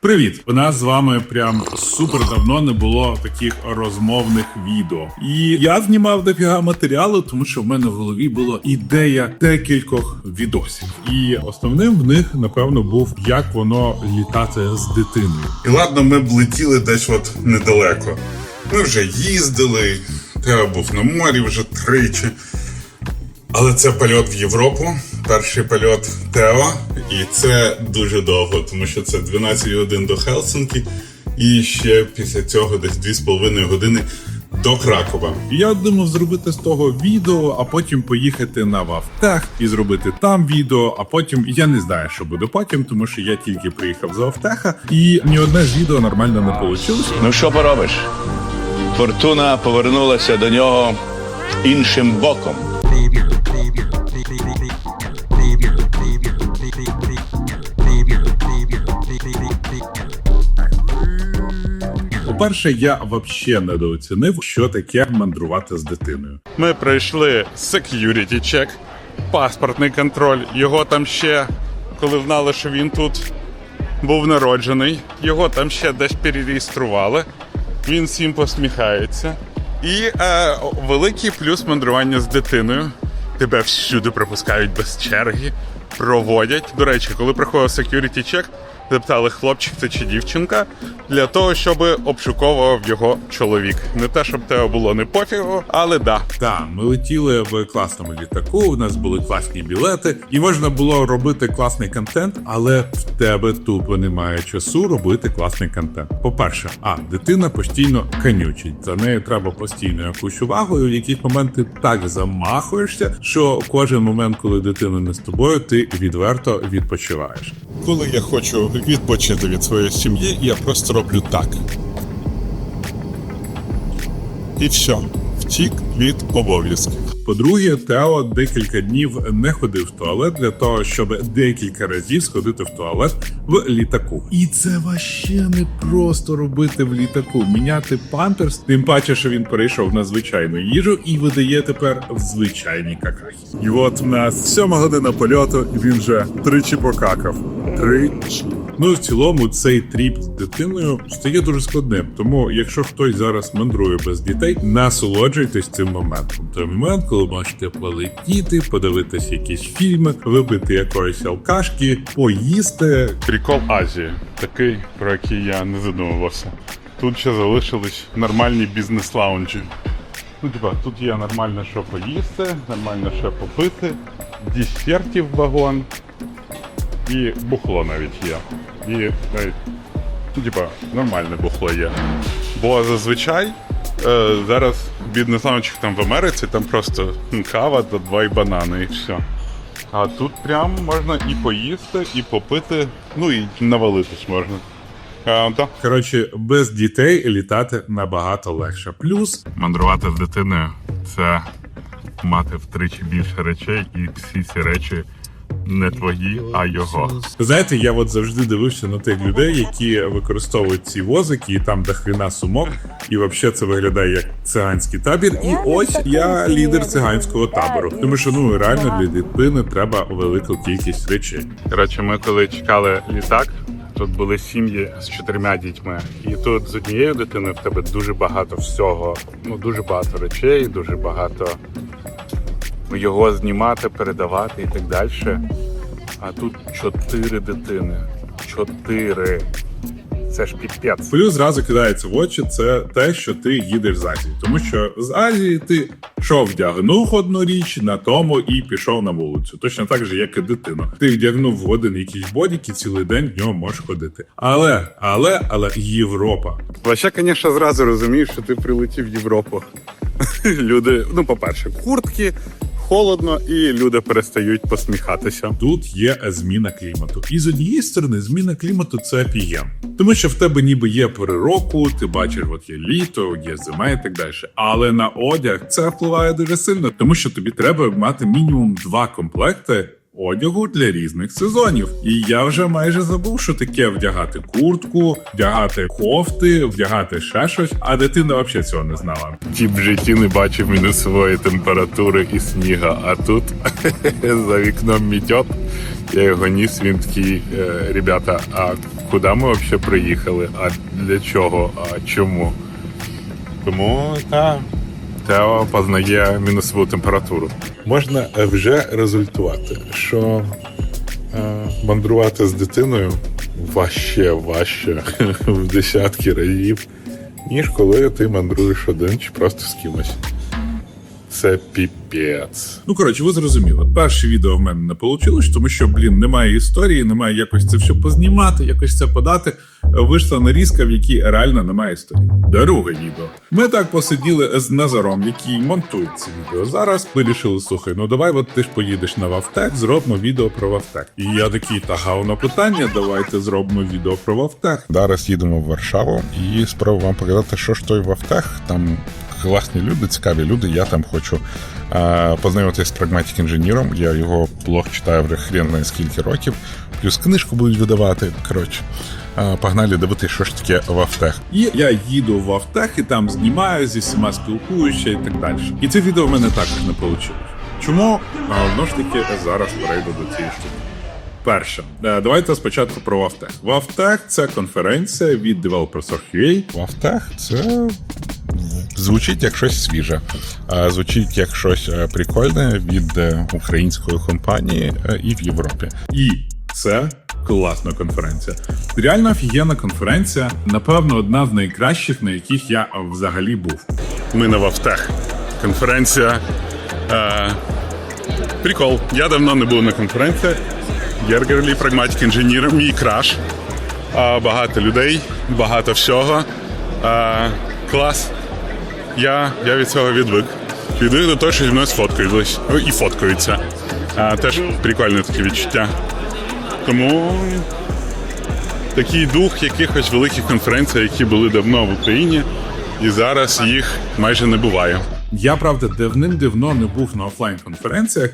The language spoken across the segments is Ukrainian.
Привіт! У нас з вами прям супер давно не було таких розмовних відео. І я знімав дофіга матеріалу, тому що в мене в голові була ідея декількох відосів. І основним в них, напевно, був як воно літати з дитиною. І ладно, ми б летіли десь от недалеко. Ми вже їздили, Тео був на морі вже тричі. Але це польот в Європу, перший польот Тео, і це дуже довго, тому що це 12 годин до Хелсинкі, і ще після цього десь 2,5 години до Кракова. Я думав зробити з того відео, а потім поїхати на Вавтех і зробити там відео. А потім я не знаю, що буде потім, тому що я тільки приїхав з Вавтеха, і ні одне з відео нормально не вийшло. Ну що поробиш? Фортуна повернулася до нього іншим боком. По-перше, я взагалі недооцінив, що таке мандрувати з дитиною. Ми пройшли security check, паспортний контроль. Його там ще, коли знали, що він тут був народжений, його там ще десь перереєстрували. Він всім посміхається. І е, великий плюс мандрування з дитиною. Тебе всюди пропускають без черги, проводять. До речі, коли проходив security check, запитали, хлопчик це чи дівчинка, для того, щоб обшуковував його чоловік. Не те, щоб тебе було не пофігу, але да. Так, ми летіли в класному літаку. У нас були класні білети, і можна було робити класний контент, але в тебе тупо немає часу робити класний контент. По-перше, а дитина постійно канючить. За нею треба постійно якусь увагу. І в якісь моменти так замахуєшся, що кожен момент, коли дитина не з тобою, ти відверто відпочиваєш. Коли я хочу відпочити від своєї сім'ї, я просто роблю так. І все. Втік від обов'язків. По-друге, Тео декілька днів не ходив в туалет для того, щоб декілька разів сходити в туалет в літаку. І це ваще не просто робити в літаку, міняти памперс, тим паче, що він перейшов на звичайну їжу і видає тепер звичайні какахи. І от в нас сьома година польоту, і він вже тричі покакав. Тричі. Ну, в цілому, цей тріп з дитиною стає дуже складним. Тому, якщо хтось зараз мандрує без дітей, насолоджуйтесь цим моментом. Той момент, коли можете полетіти, подивитись якісь фільми, випити якоїсь алкашки, поїсти. Прикол Азії, такий, про який я не задумувався. Тут ще залишились нормальні бізнес-лаунджі. Ну, типа, тут є нормально, що поїсти, нормально що попити, десертів вагон і бухло навіть є. І ну, типа, нормальне бухло є. Бо зазвичай е, зараз в бізнес-лаунджах там в Америці там просто кава та два і банани, і все. А тут прям можна і поїсти, і попити, ну і навалитись можна. Да. Коротше, без дітей літати набагато легше. Плюс Мандрувати з дитиною це мати втричі більше речей, і всі ці речі не твої, а його. Знаєте, я от завжди дивився на тих людей, які використовують ці возики, і там до сумок, і взагалі це виглядає як циганський табір. І ось я лідер циганського табору. Тому що ну реально для дитини треба велику кількість речей. Коротше, ми коли чекали літак, тут були сім'ї з чотирма дітьми. І тут з однією дитиною в тебе дуже багато всього. Ну дуже багато речей, дуже багато його знімати, передавати і так далі. А тут чотири дитини. Чотири. Це ж піпець. Плюс зразу кидається в очі це те, що ти їдеш з Азії, тому що з Азії ти що вдягнув одну річ на тому і пішов на вулицю. Точно так же, як і дитина. Ти вдягнув в один якийсь бодік і цілий день в ньому можеш ходити. Але, але, але Європа. Вообще, звісно, зразу розумієш, що ти прилетів в Європу. Люди, ну, по-перше, куртки, холодно, і люди перестають посміхатися. Тут є зміна клімату. І з однієї сторони, зміна клімату це пієм, Тому що в тебе ніби є пори року, ти бачиш, от є літо, є зима і так далі. Але на одяг це впливає дуже сильно, тому що тобі треба мати мінімум два комплекти. Одягу для різних сезонів, і я вже майже забув, що таке вдягати куртку, вдягати кофти, вдягати ще щось, а дитина взагалі цього не знала. Ті в житті не бачив мінусової температури і сніга, а тут за вікном мітьот, Я його ніс, він такий, е, ребята, а куди ми взагалі приїхали? А для чого? А чому? Тому та, Тео познає мінусову температуру. Можна е, вже результувати, що е, мандрувати з дитиною важче, важче в десятки разів, ніж коли ти мандруєш один чи просто з кимось. Це піпець. Ну коротше, ви зрозуміли. Перше відео в мене не вийшло, тому що, блін, немає історії, немає якось це все познімати, якось це подати. Вийшла нарізка, в якій реально немає історії. Друге відео. Ми так посиділи з Назаром, який монтує це відео. Зараз вирішили, слухай, ну давай, от ти ж поїдеш на Вавтек, зробимо відео про Вавтек. І я такий, та гавно питання, давайте зробимо відео про Вавтек. Зараз їдемо в Варшаву і спробую вам показати, що ж той в Автех. Там класні люди, цікаві люди. Я там хочу а, познайомитися з прагматик інженіром. Я його блог читаю вже хрен знає скільки років. Плюс книжку будуть видавати. Коротше, а, погнали дивитися, що ж таке в Автех. І я їду в Автех і там знімаю зі всіма спілкуюся і так далі. І це відео в мене також не вийшло. Чому? Воно ж таки зараз перейду до цієї штуки. Перше, е, давайте спочатку про Вавтех. Вавтех це конференція від Developers.ua. В Автех це звучить як щось свіже, звучить як щось е, прикольне від е, української компанії е, і в Європі. І це класна конференція. Реально офігенна конференція. Напевно, одна з найкращих, на яких я взагалі був. Ми на Вавтех. Конференція. Е, прикол. Я давно не був на конференціях. Єргерлі, прагматик інженір, мій краш. Багато людей, багато всього. Клас. Я, я від цього відвик. Відвик до того, що зі мною сфоткаються. І фоткаються. Е, теж прикольне таке відчуття. Тому такий дух якихось великих конференцій, які були давно в Україні, і зараз їх майже не буває. Я правда давним-давно не був на офлайн конференціях,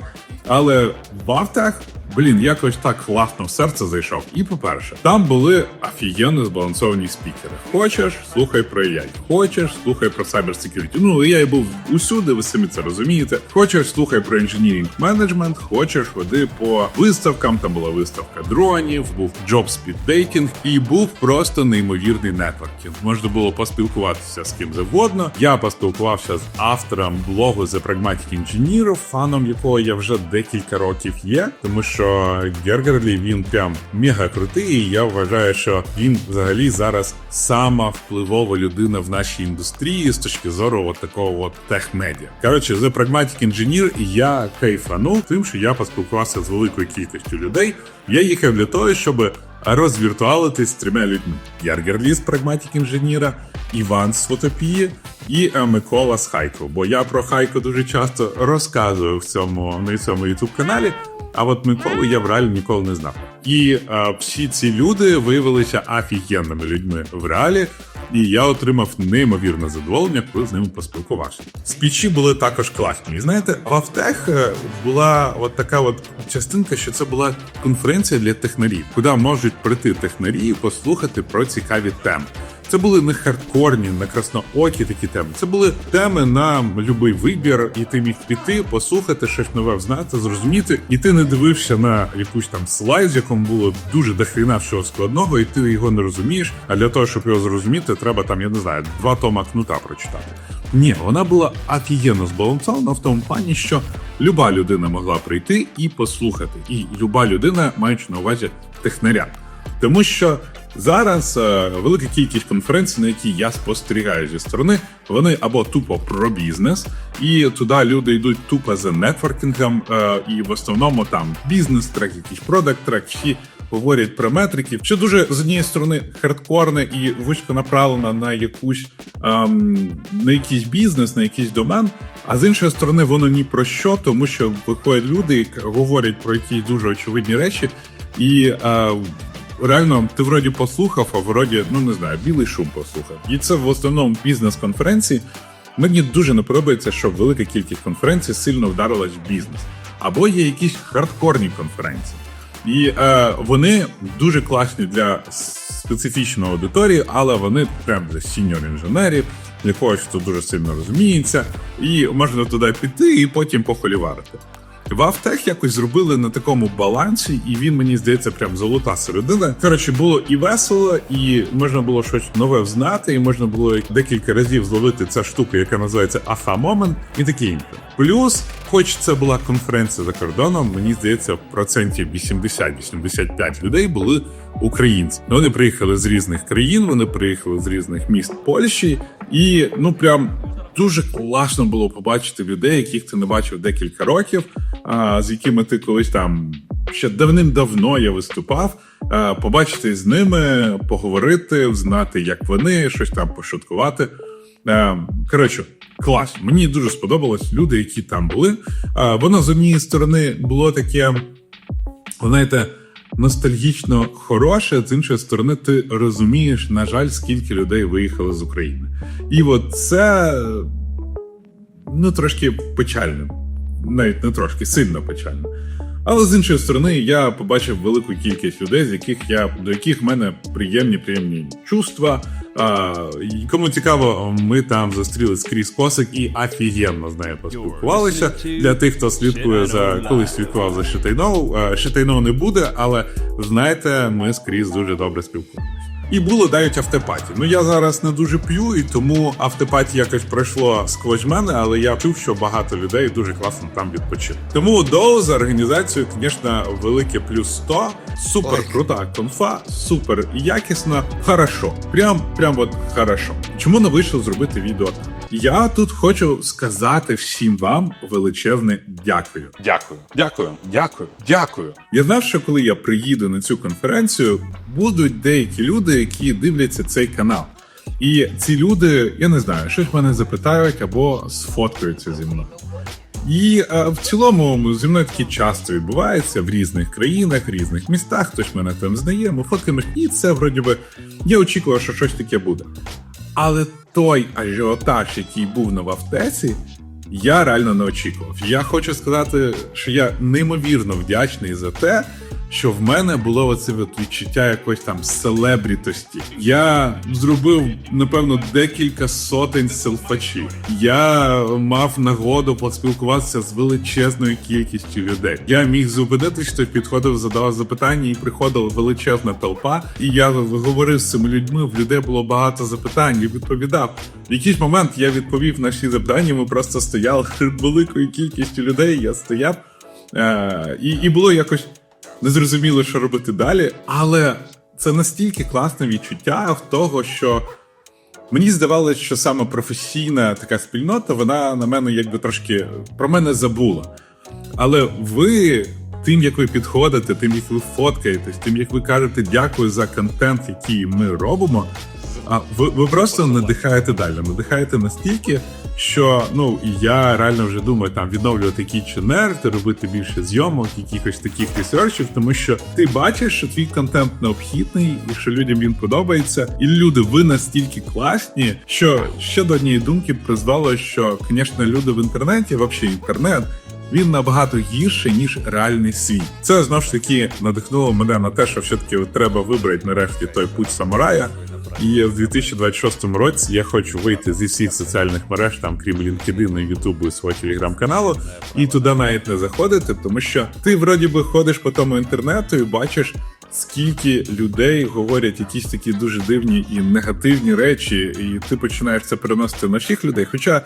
але в Автех, блін, якось так класно в серце зайшов. І по-перше, там були офігенно збалансовані спікери. Хочеш, слухай про AI. Хочеш, слухай про cyber security. Ну AI був усюди, ви самі це розумієте. Хочеш, слухай про engineering management, хочеш, ходи по виставкам. Там була виставка дронів, був job speed dating і був просто неймовірний нетворкінг. Можна було поспілкуватися з ким завгодно. Я поспілкувався з автором блогу The Pragmatic Engineer, фаном якого я вже декілька років є, тому що Гергерлі він прям мега крутий. І я вважаю, що він взагалі зараз сама впливова людина в нашій індустрії з точки зору от такого от техмедіа. Коротше, The Pragmatic Engineer і я кайфанув тим, що я поспілкувався з великою кількістю людей. Я їхав для того, щоб розвіртуалитись з трьома людьми: Яргерлі з прагматик інженіра, Іван з фотопії і е, Микола з Хайко. Бо я про Хайко дуже часто розказую в цьому на цьому youtube каналі. А от Миколу я в реалі ніколи не знав. І е, всі ці люди виявилися офігенними людьми в реалі. І я отримав неймовірне задоволення, коли з ними поспілкувався. Спічі були також класні. Знаєте, в Автех е, була от така от частинка, що це була конференція для технарів, куди можуть прийти технарі і послухати про цікаві теми. Це були не хардкорні, не красноокі такі теми. Це були теми на будь-який вибір, і ти міг піти, послухати щось нове, взнати, зрозуміти. І ти не дивився на якусь там слайд, в якому було дуже дохріна всього складного, і ти його не розумієш. А для того, щоб його зрозуміти, треба там, я не знаю, два тома кнута прочитати. Ні, вона була офігенно збалансована в тому плані, що люба людина могла прийти і послухати, і люба людина, маючи на увазі технаря. Тому що зараз е, велика кількість конференцій, на які я спостерігаю зі сторони, вони або тупо про бізнес, і туди люди йдуть тупо за нетворкінгом, е, і в основному там бізнес-трек, якийсь продакт-трек, всі говорять про метриків, чи дуже з однієї сторони хардкорне і вузько направлено на якусь ем, на якийсь бізнес, на якийсь домен. А з іншої сторони, воно ні про що, тому що виходять люди, які говорять про якісь дуже очевидні речі, і е, реально ти вроді послухав, а вроді, ну не знаю, білий шум послухав. І це в основному бізнес-конференції. Мені дуже не подобається, що велика кількість конференцій сильно вдарилась в бізнес. Або є якісь хардкорні конференції. І е, вони дуже класні для специфічної аудиторії, але вони прям для сіньор інженерів, для когось, хто дуже сильно розуміється, і можна туди піти і потім похоліварити. В Автех якось зробили на такому балансі, і він мені здається прям золота середина. Коротше, було і весело, і можна було щось нове взнати, і можна було декілька разів зловити ця штука, яка називається аха момент, і таке інше. Плюс, хоч це була конференція за кордоном, мені здається, процентів 80-85 людей були українці. Вони приїхали з різних країн, вони приїхали з різних міст Польщі, і ну прям дуже класно було побачити людей, яких ти не бачив декілька років, а, з якими ти колись там ще давним-давно я виступав. а, Побачити з ними, поговорити, знати, як вони, щось там пошуткувати. Е, Коротше, клас. Мені дуже сподобалось люди, які там були. А, Воно з однієї сторони було таке, знаєте, ностальгічно хороше, з іншої сторони, ти розумієш, на жаль, скільки людей виїхало з України. І от це ну трошки печально, навіть не трошки, сильно печально. Але з іншої сторони, я побачив велику кількість людей, з яких я до яких в мене приємні, приємні чувства. Кому цікаво, ми там зустріли скрізь косик і офігенно з нею поспілкувалися. Для тих, хто слідкує за колись слідкував за Шитайноу. Шитайноу не буде, але знаєте, ми скрізь дуже добре спілкуємося. І було навіть автопаті. Ну я зараз не дуже п'ю, і тому автопаті якось пройшло сквозь мене, але я чув, що багато людей дуже класно там відпочили. Тому доу за організацію, звісно, велике плюс 100. Супер крута конфа, супер якісна, хорошо. Прям, прям от хорошо. Чому не вийшло зробити відео? Я тут хочу сказати всім вам величезне дякую. Дякую, дякую, дякую, дякую. Я знав, що коли я приїду на цю конференцію, будуть деякі люди, які дивляться цей канал. І ці люди, я не знаю, щось мене запитають або сфоткаються зі мною. І е, в цілому зі мною таке часто відбувається в різних країнах, в різних містах. Хтось мене там знає, ми фоткаємось, і це вроді би я очікував, що щось таке буде. Але той ажіотаж, який був на Вафтеці, я реально не очікував. Я хочу сказати, що я неймовірно вдячний за те, що в мене було оце відчуття якоїсь там селебрітості. Я зробив, напевно, декілька сотень селфачів. Я мав нагоду поспілкуватися з величезною кількістю людей. Я міг зупинитись, хтось підходив, задавав запитання, і приходила величезна толпа. І я говорив з цими людьми. В людей було багато запитань і відповідав. В якийсь момент я відповів на всі запитання. Ми просто стояли перед великою кількістю людей. Я стояв. Е, і, і було якось незрозуміло, що робити далі. Але це настільки класне відчуття в того, що мені здавалося, що саме професійна така спільнота, вона на мене якби трошки про мене забула. Але ви, тим, як ви підходите, тим, як ви фоткаєтесь, тим, як ви кажете дякую за контент, який ми робимо. А ви, ви просто надихаєте далі. Надихаєте настільки, що ну я реально вже думаю там відновлювати Kitchener, робити більше зйомок, якихось таких ресерчів, тому що ти бачиш, що твій контент необхідний, і що людям він подобається. І люди, ви настільки класні, що ще до однієї думки призвало, що, звісно, люди в інтернеті, взагалі інтернет. Він набагато гірший, ніж реальний світ. Це знову ж таки надихнуло мене на те, що все-таки треба вибрати нарешті той путь самурая. І в 2026 році я хочу вийти зі всіх соціальних мереж, там крім LinkedIn, Ютубу і свого телеграм-каналу, і туди навіть не заходити, тому що ти вроді би ходиш по тому інтернету і бачиш. Скільки людей говорять якісь такі дуже дивні і негативні речі, і ти починаєш це переносити на всіх людей. Хоча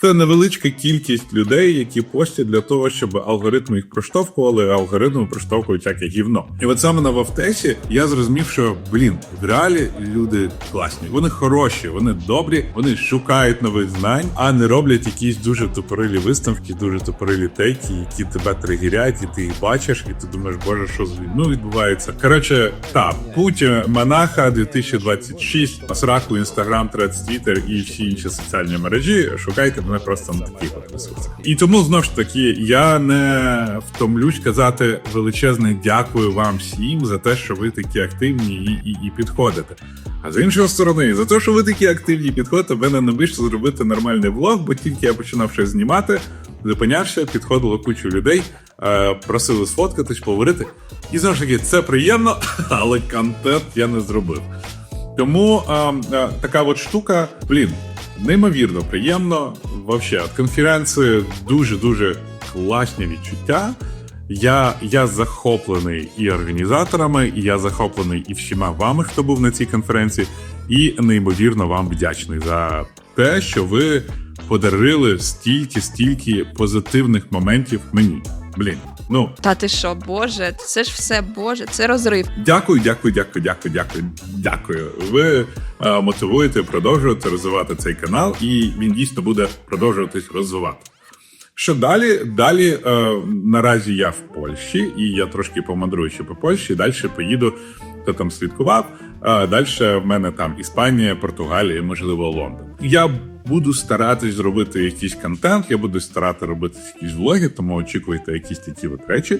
це невеличка кількість людей, які постять для того, щоб алгоритми їх проштовхували, а алгоритми проштовхують всяке гівно. І от саме на Вавтесі я зрозумів, що блін, в реалі люди класні, вони хороші, вони добрі, вони шукають нових знань, а не роблять якісь дуже тупорилі виставки, дуже тупорилі тейки, які тебе тригерять, і ти їх бачиш, і ти думаєш, боже, що з людьми відбувається. Коротше, та путь монаха 2026, сраку, інстаграм, твіттер і всі інші соціальні мережі. Шукайте мене просто таких от ресурсах. І тому знов ж таки я не втомлюсь казати величезне дякую вам всім за те, що ви такі активні і, і, і підходите. А з іншої сторони, за те, що ви такі активні підходите, мене не вийшло зробити нормальний влог, бо тільки я починав щось знімати, зупинявся, підходило кучу людей, е, просили сфоткатись, поговорити. І знову ж таки, це приємно, але контент я не зробив. Тому а, а, така от штука, блін, неймовірно приємно. Вообще, от конференції дуже дуже класні відчуття. Я, я захоплений і організаторами, і я захоплений і всіма вами, хто був на цій конференції, і неймовірно вам вдячний за те, що ви подарили стільки, стільки позитивних моментів мені. Блін, ну Та ти що, Боже, це ж все Боже, це розрив. Дякую, дякую, дякую, дякую, дякую, дякую. Ви е, мотивуєте продовжувати розвивати цей канал, і він дійсно буде продовжуватись розвивати. Що далі? Далі е, наразі я в Польщі, і я трошки помандрую ще по Польщі. Далі поїду, хто там слідкував. Е, далі в мене там Іспанія, Португалія, можливо, Лондон. Я буду старатись зробити якийсь контент, я буду старати робити якісь влоги, тому очікуйте якісь такі от речі.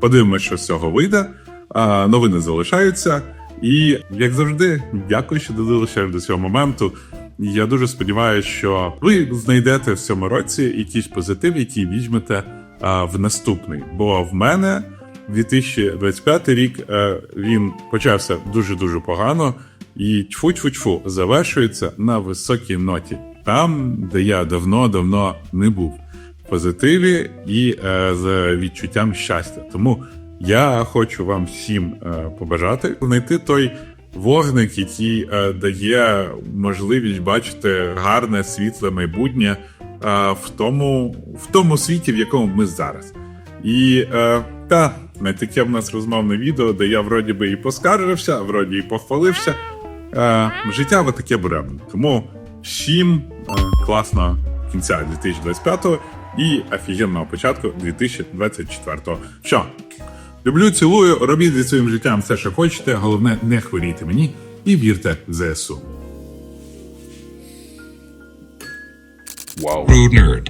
Подивимося, що з цього вийде. А, новини залишаються. І як завжди, дякую, що додивилися до цього моменту. Я дуже сподіваюся, що ви знайдете в цьому році якийсь позитив, який візьмете а, в наступний. Бо в мене 2025 рік е, він почався дуже дуже погано, і тьфу-тьфу-тьфу завершується на високій ноті, там, де я давно-давно не був в позитиві і е, з відчуттям щастя. Тому я хочу вам всім е, побажати знайти той вогник, який дає можливість бачити гарне світле майбутнє в тому, в тому світі, в якому ми зараз. І та не таке в нас розмовне відео, де я вроді би і поскаржився, а вроді і похвалився. Е, життя ви таке беремо. Тому всім е, класного кінця 2025-го і офігенного початку 2024-го. Що? Люблю, цілую, робіть зі своїм життям все, що хочете. Головне, не хворійте мені і вірте в ЗСУ. Nerd.